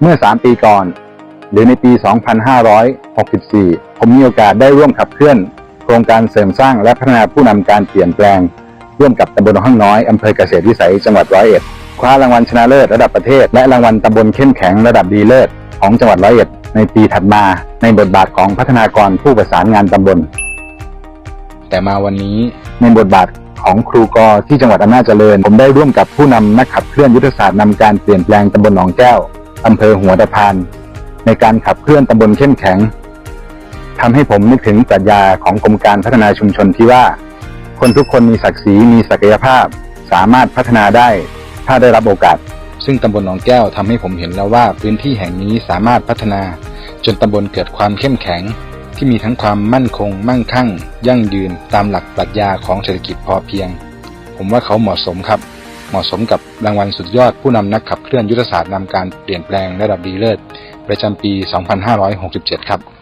เมื่อ 3 ปีก่อน หรือในปี 2564 ผมมีโอกาสได้ร่วมขับเคลื่อน โครงการเสริมสร้างและพัฒนาผู้นำการเปลี่ยนแปลง ร่วมกับตำบลห้องน้อยอำเภอเกษตรวิสัยจังหวัดร้อยเอ็ดคว้ารางวัลชนะเลิศระดับประเทศ และรางวัลตำบลเข้มแข็งระดับดีเลิศของจังหวัดร้อยเอ็ดในปีถัดมา ในบทบาทของพัฒนากรผู้ประสานงานตำบล แต่มาวันนี้ในบทบาทของครูกอที่จังหวัดอำนาจเจริญ ผมได้ร่วมกับผู้นำนักขับเคลื่อนยุทธศาสตร์นำการเปลี่ยนแปลงตำบลหนองแก้ว อำเภอหัวตะพาน ในการขับเคลื่อนตำบลเข้มแข็งทำให้ผมนึกถึงปรัชญาของกรมการพัฒนาชุมชนที่ว่า คนทุกคนมีศักดิ์ศรีมีศักยภาพ สามารถพัฒนาได้ถ้าได้รับโอกาส ซึ่งตำบลหนองแก้วทำให้ผมเห็นแล้วว่าพื้นที่แห่งนี้สามารถพัฒนา จนตำบลเกิดความเข้มแข็ง ที่มีทั้งความมั่นคง มั่งคั่ง ยั่งยืน ตามหลักปรัชญาของเศรษฐกิจพอเพียง ผมว่าเขาเหมาะสมครับ เหมาะสมกับรางวัลสุดยอดผู้นำนักขับเคลื่อนยุทธศาสตร์นำการเปลี่ยนแปลงระดับดีเลิศประจำปี 2567 ครับ